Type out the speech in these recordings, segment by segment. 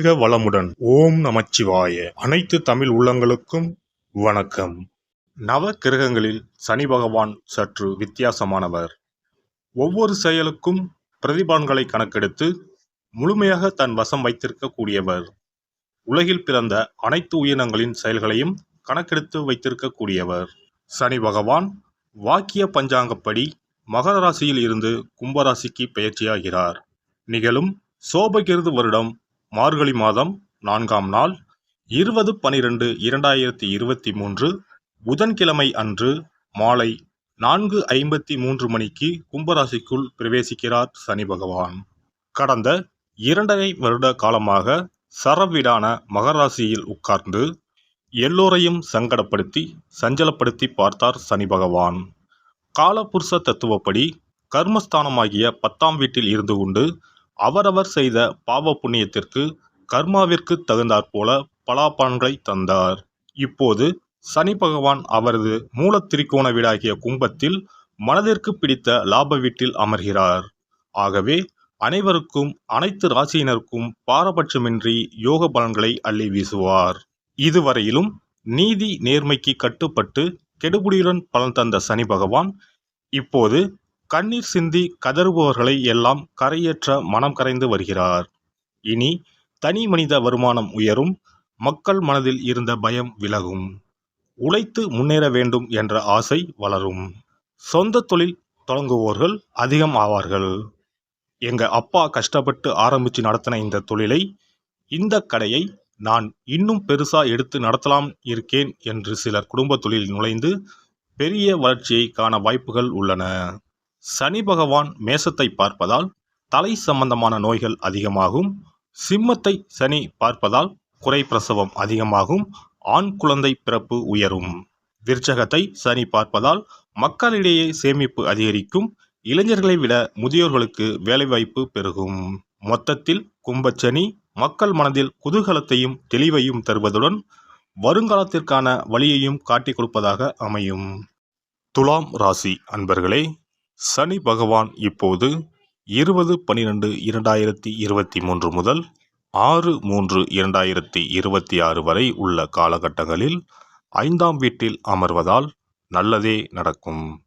வாழ்க வளமுடன். ஓம் நமச்சிவாய. அனைத்து தமிழ் உள்ளங்களுக்கும் வணக்கம். நவ கிரகங்களில் சனி பகவான் சற்று வித்தியாசமானவர். ஒவ்வொரு செயலுக்கும் பிரதிபலன்களை கணக்கெடுத்து முழுமையாக தன் வசம் வைத்திருக்கக்கூடியவர். உலகில் பிறந்த அனைத்து உயிரினங்களின் செயல்களையும் கணக்கெடுத்து வைத்திருக்கக்கூடியவர். சனி பகவான் வாக்கிய பஞ்சாங்கப்படி மகர ராசியில் இருந்து கும்பராசிக்கு பயிற்சியாகிறார் நிகழும் சோபகிருது வருடம் மார்கழி மாதம் நான்காம் நாள் இருபது பனிரெண்டு இரண்டாயிரத்தி இருபத்தி மூன்று புதன்கிழமை அன்று மாலை நான்கு ஐம்பத்தி மூன்று மணிக்கு கும்பராசிக்குள் பிரவேசிக்கிறார் சனி பகவான். கடந்த இரண்டரை வருட காலமாக சரவீடான மகராசியில் உட்கார்ந்து எல்லோரையும் சங்கடப்படுத்தி சஞ்சலப்படுத்தி பார்த்தார் சனி பகவான். காலபுருஷ தத்துவப்படி கர்மஸ்தானமாகிய பத்தாம் வீட்டில் இருந்து கொண்டு அவரவர் செய்த பாவ புண்ணியத்திற்கு கர்மாவிற்கு தகுந்தாற்போல பலாபலன்களை தந்தார். இப்போது சனி பகவான் அவரது மூல திரிகோண வீடாகிய கும்பத்தில் மனதிற்கு பிடித்த லாப வீட்டில் அமர்கிறார். ஆகவே அனைவருக்கும் அனைத்து ராசியினருக்கும் பாரபட்சமின்றி யோக பலன்களை அள்ளி வீசுவார். இதுவரையிலும் நீதி நேர்மைக்கு கட்டுப்பட்டு கெடுபுடியுடன் பலன் தந்த சனி பகவான் இப்போது கண்ணீர் சிந்தி கதறுபவர்களை எல்லாம் கரையேற்ற மனம் கரைந்து வருகிறார். இனி தனி மனித வருமானம் உயரும் மக்கள் மனதில் இருந்த பயம் விலகும். உழைத்து முன்னேற வேண்டும் என்ற ஆசை வளரும். சொந்த தொழில் தொடங்குவோர்கள் அதிகம் ஆவார்கள். எங்க அப்பா கஷ்டப்பட்டு ஆரம்பித்து நடத்தின இந்த தொழிலை இந்த கடையை நான் இன்னும் பெருசா எடுத்து நடத்தலாம் இருக்கேன் என்று சிலர் குடும்ப தொழில் நுழைந்து பெரிய வளர்ச்சியை காண வாய்ப்புகள் உள்ளன. சனி பகவான் மேசத்தை பார்ப்பதால் தலை சம்பந்தமான நோய்கள் அதிகமாகும். சிம்மத்தை சனி பார்ப்பதால் குறை பிரசவம் அதிகமாகும். ஆண் குழந்தை பிறப்பு உயரும். விருச்சகத்தை சனி பார்ப்பதால் மக்களிடையே சேமிப்பு அதிகரிக்கும். இளைஞர்களை விட முதியோர்களுக்கு வேலைவாய்ப்பு பெருகும். மொத்தத்தில் கும்பச்சனி மக்கள் மனதில் குதூகலத்தையும் தெளிவையும் தருவதுடன் வருங்காலத்திற்கான வழியையும் காட்டிக் கொடுப்பதாக அமையும். துலாம் ராசி அன்பர்களே சனி பகவான் இப்போது இருபது பன்னிரெண்டு இரண்டாயிரத்தி இருபத்தி மூன்று முதல் ஆறு மூன்று இரண்டாயிரத்தி இருபத்தி ஆறு வரை உள்ள காலகட்டங்களில் ஐந்தாம் வீட்டில் அமர்வதால் நல்லதே நடக்கும்.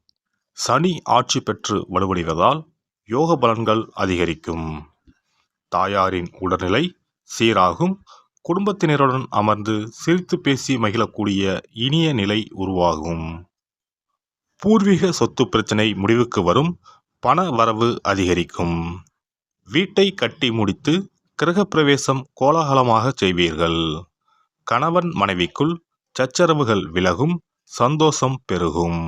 சனி ஆட்சி பெற்று வலுவடைவதால் யோக பலன்கள் அதிகரிக்கும். தாயாரின் உடல்நிலை சீராகும். குடும்பத்தினருடன் அமர்ந்து சிரித்து பேசி மகிழக்கூடிய இனிய நிலை உருவாகும். பூர்வீக சொத்து பிரச்சனை முடிவுக்கு வரும் பண வரவு அதிகரிக்கும். வீட்டை கட்டி முடித்து கிரகப்பிரவேசம் கோலாகலமாக செய்வீர்கள். கணவன் மனைவிக்குள் சச்சரவுகள் விலகும் சந்தோஷம் பெருகும்.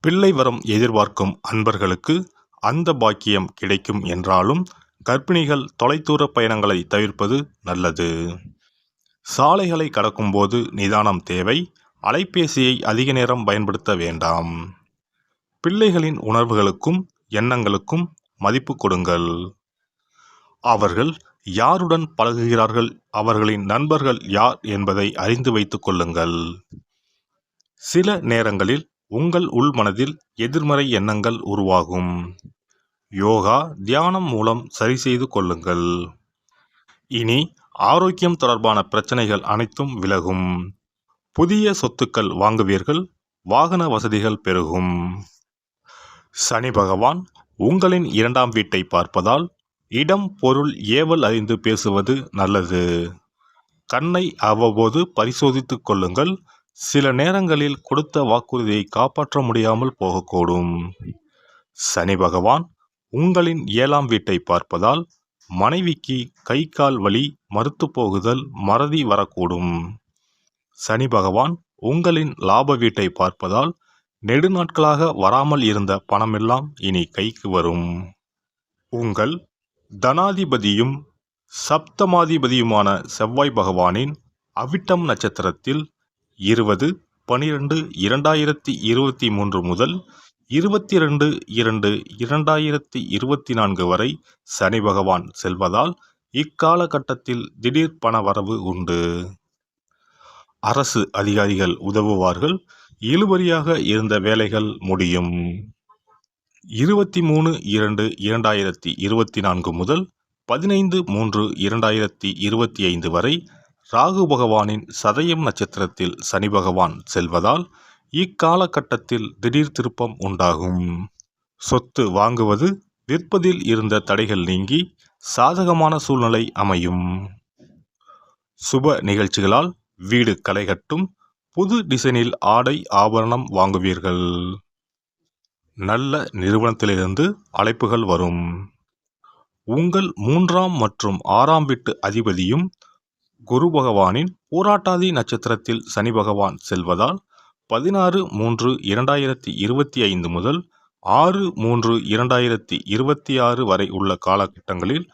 பிள்ளை வரம் எதிர்பார்க்கும் அன்பர்களுக்கு அந்த பாக்கியம் கிடைக்கும் என்றாலும் கர்ப்பிணிகள் தொலைதூர பயணங்களை தவிர்ப்பது நல்லது. சாலைகளை கடக்கும்போது நிதானம் தேவை அலைபேசியை அதிக நேரம் பயன்படுத்த வேண்டாம். பிள்ளைகளின் உணர்வுகளுக்கும் எண்ணங்களுக்கும் மதிப்பு கொடுங்கள். அவர்கள் யாருடன் பழகுகிறார்கள்? அவர்களின் நண்பர்கள் யார் என்பதை அறிந்து வைத்துக் கொள்ளுங்கள். சில நேரங்களில் உங்கள் உள்மனதில் எதிர்மறை எண்ணங்கள் உருவாகும். யோகா தியானம் மூலம் சரி செய்து கொள்ளுங்கள். இனி ஆரோக்கியம் தொடர்பான பிரச்சனைகள் அனைத்தும் விலகும். புதிய சொத்துக்கள் வாங்குவீர்கள் வாகன வசதிகள் பெருகும். சனி பகவான் உங்களின் இரண்டாம் வீட்டை பார்ப்பதால் இடம் பொருள் ஏவல் அறிந்து பேசுவது நல்லது. கண்ணை அவ்வப்போது பரிசோதித்துக் கொள்ளுங்கள் சில நேரங்களில் கொடுத்த வாக்குறுதியை காப்பாற்ற முடியாமல் போகக்கூடும். சனி பகவான் உங்களின் ஏழாம் வீட்டை பார்ப்பதால் மனைவிக்கு கை கால் வலி மறுத்து போகுதல் மறதி வரக்கூடும். சனி பகவான் உங்களின் லாப வீட்டை பார்ப்பதால் நெடுநாட்களாக வராமல் இருந்த பணமெல்லாம் இனி கைக்கு வரும். உங்கள் தனாதிபதியும் சப்தமாதிபதியுமான செவ்வாய் பகவானின் அவிட்டம் நட்சத்திரத்தில் இருபது பனிரெண்டு இரண்டாயிரத்தி இருபத்தி மூன்று முதல் இருபத்தி ரெண்டு இரண்டு இரண்டாயிரத்தி இருபத்தி நான்கு வரை சனி பகவான் செல்வதால் இக்காலகட்டத்தில் திடீர் பண வரவு உண்டு. அரசு அதிகாரிகள் உதவுவார்கள். இழுபறியாக இருந்த வேலைகள் முடியும். இருபத்தி மூணு இரண்டு இரண்டாயிரத்தி இருபத்தி நான்கு முதல் பதினைந்து மூன்று இரண்டாயிரத்தி இருபத்தி ஐந்து வரை ராகு பகவானின் சதயம் நட்சத்திரத்தில் சனி பகவான் செல்வதால் இக்காலகட்டத்தில் திடீர் திருப்பம் உண்டாகும். சொத்து வாங்குவது விற்பதில் இருந்த தடைகள் நீங்கி சாதகமான சூழ்நிலை அமையும். சுப நிகழ்ச்சிகளால் வீடு களைகட்டும் புது டிசைனில் ஆடை ஆபரணம் வாங்குவீர்கள். நல்ல நிறுவனத்திலிருந்து அழைப்புகள் வரும். உங்கள் மூன்றாம் மற்றும் ஆறாம் வீட்டு அதிபதியும் குரு பகவானின் போராட்டாதி நட்சத்திரத்தில் சனி பகவான் செல்வதால் பதினாறு மூன்று இரண்டாயிரத்தி இருபத்தி ஐந்து முதல் ஆறு மூன்று இரண்டாயிரத்தி இருபத்தி ஆறு வரை உள்ள காலகட்டங்களில்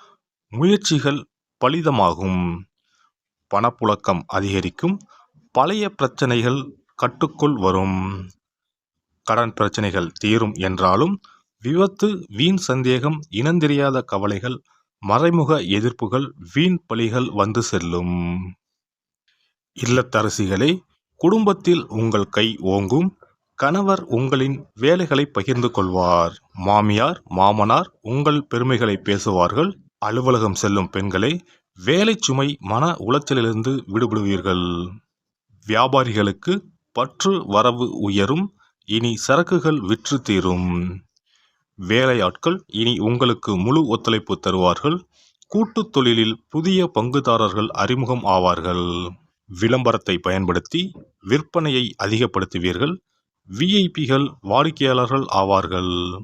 முயற்சிகள் பலிதமாகும். பணப்புழக்கம் அதிகரிக்கும். பழைய பிரச்சனைகள் கட்டுக்குள் வரும். கடன் பிரச்சனைகள் தீரும் என்றாலும் விபத்து வீண் சந்தேகம் இனந்தெரியாத கவலைகள் மறைமுக எதிர்ப்புகள் வீண் பலிகள் வந்து செல்லும். இல்லத்தரசிகளே குடும்பத்தில் உங்கள் கை ஓங்கும். கணவர் உங்களின் வேலைகளை பகிர்ந்து கொள்வார். மாமியார் மாமனார் உங்கள் பெருமைகளை பேசுவார்கள். அலுவலகம் செல்லும் பெண்களே வேலை சுமை மன உளைச்சலிலிருந்து விடுபடுவீர்கள். வியாபாரிகளுக்கு பற்று வரவு உயரும் இனி சரக்குகள் விற்று தீரும். வேலையாட்கள் இனி உங்களுக்கு முழு ஒத்துழைப்பு தருவார்கள். கூட்டுத் தொழிலில் புதிய பங்குதாரர்கள் அறிமுகம் ஆவார்கள். விளம்பரத்தை பயன்படுத்தி விற்பனையை அதிகப்படுத்துவீர்கள். விஐபிகள் வாடிக்கையாளர்கள் ஆவார்கள்.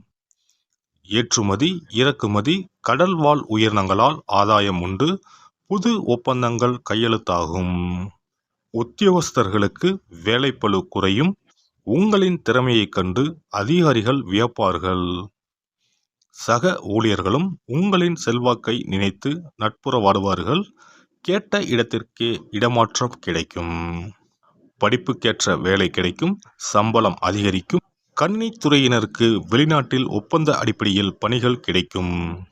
ஏற்றுமதி இறக்குமதி கடல்வாழ் உயிரினங்களால் ஆதாயம் உண்டு. புது ஒப்பந்தங்கள் கையெழுத்தாகும். உத்தியோகஸ்தர்களுக்கு வேலைப்பழு குறையும். உங்களின் திறமையைக் கண்டு அதிகாரிகள் வியப்பார்கள். சக ஊழியர்களும் உங்களின் செல்வாக்கை நினைத்து நட்புறவாடுவார்கள். கேட்ட இடத்திற்கே இடமாற்றம் கிடைக்கும். படிப்புக்கேற்ற வேலை கிடைக்கும். சம்பளம் அதிகரிக்கும். கன்னித்துறையினருக்கு வெளிநாட்டில் ஒப்பந்த அடிப்படையில் பணிகள் கிடைக்கும்.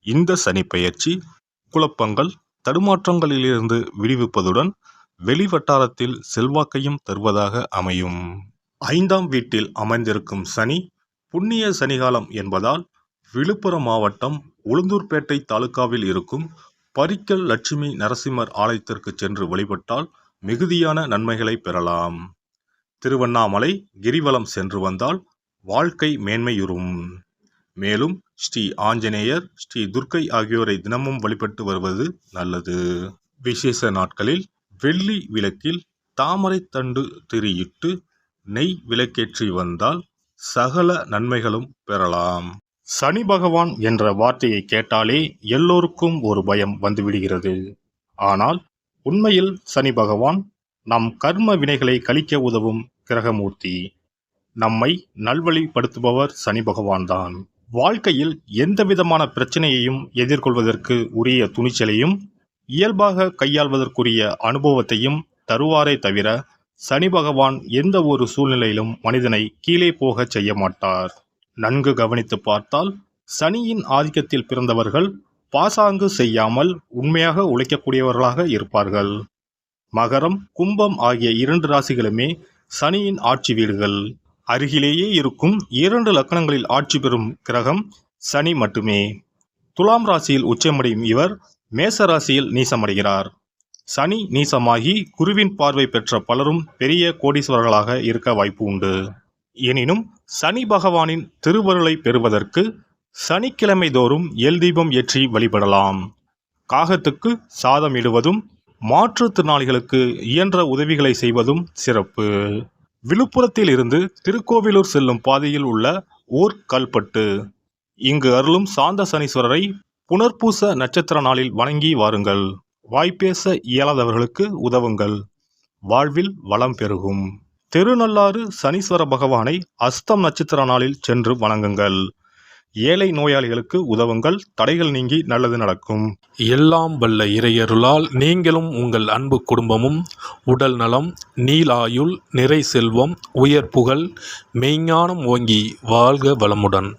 இந்த சனி பயிற்சி குழப்பங்கள் தடுமாற்றங்களிலிருந்து விடுவிப்பதுடன் வெளிவட்டாரத்தில் செல்வாக்கையும் தருவதாக அமையும். ஐந்தாம் வீட்டில் அமைந்திருக்கும் சனி புண்ணிய சனிகாலம் என்பதால் விழுப்புரம் மாவட்டம் உளுந்தூர்பேட்டை தாலுகாவில் இருக்கும் பரிக்கல் லட்சுமி நரசிம்மர் ஆலயத்திற்கு சென்று வழிபட்டால் மிகுதியான நன்மைகளை பெறலாம். திருவண்ணாமலை கிரிவலம் சென்று வந்தால் வாழ்க்கை மேன்மையுறும். மேலும் ஸ்ரீ ஆஞ்சநேயர் ஸ்ரீ துர்க்கை ஆகியோரை தினமும் வழிபட்டு வருவது நல்லது. விசேஷ நாட்களில் வெள்ளி விளக்கில் தாமரை தண்டு திரியிட்டு நெய் விளக்கேற்றி வந்தால் சகல நன்மைகளும் பெறலாம். சனி பகவான் என்ற வார்த்தையை கேட்டாலே எல்லோருக்கும் ஒரு பயம் வந்துவிடுகிறது. ஆனால் உண்மையில் சனி பகவான் நம் கர்ம வினைகளை கழிக்க உதவும் கிரகமூர்த்தி. நம்மை நல்வழிப்படுத்துபவர் சனி பகவான்தான். வாழ்க்கையில் எந்த விதமான பிரச்சனையையும் எதிர்கொள்வதற்கு உரிய துணிச்சலையும் இயல்பாக கையாள்வதற்குரிய அனுபவத்தையும் தருவாரே தவிர சனி பகவான் எந்த ஒரு சூழ்நிலையிலும் மனிதனை கீழே போகச் செய்ய மாட்டார். நன்கு கவனித்து பார்த்தால் சனியின் ஆதிக்கத்தில் பிறந்தவர்கள் பாசாங்கு செய்யாமல் உண்மையாக உழைக்கக்கூடியவர்களாக இருப்பார்கள். மகரம் கும்பம் ஆகிய இரண்டு ராசிகளுமே சனியின் ஆட்சி வீடுகள். அருகிலேயே இருக்கும் இரண்டு லக்கணங்களில் ஆட்சி பெறும் கிரகம் சனி மட்டுமே. துலாம் ராசியில் உச்சமடையும் இவர் மேச ராசியில் நீசமடைகிறார். சனி நீசமாகி குருவின் பார்வை பெற்ற பலரும் பெரிய கோடீஸ்வரர்களாக இருக்க வாய்ப்பு உண்டு. எனினும் சனி பகவானின் திருவருளை பெறுவதற்கு சனிக்கிழமை தோறும் எல் தீபம் ஏற்றி வழிபடலாம். காகத்துக்கு சாதம் இடுவதும் மாற்றுத்திறனாளிகளுக்கு இயன்ற உதவிகளை செய்வதும் சிறப்பு. விழுப்புரத்தில் இருந்து திருக்கோவிலூர் செல்லும் பாதையில் உள்ள ஊர் கல்பட்டு. இங்கு அருளும் சாந்த சனீஸ்வரரை புனர்பூச நட்சத்திர நாளில் வணங்கி வாருங்கள். வாய்ப்பேச இயலாதவர்களுக்கு உதவுங்கள். வாழ்வில் வளம் பெருகும். திருநள்ளாறு சனீஸ்வர பகவானை அஸ்தம் நட்சத்திர நாளில் சென்று வணங்குங்கள். ஏழை நோயாளிகளுக்கு உதவுங்கள். தடைகள் நீங்கி நல்லது நடக்கும். எல்லாம் வல்ல இறையருளால் நீங்களும் உங்கள் அன்பு குடும்பமும் உடல் நலம் நீலாயுள் நிறை செல்வம் உயர் புகழ் மெய்ஞானம் ஓங்கி வாழ்க வளமுடன்.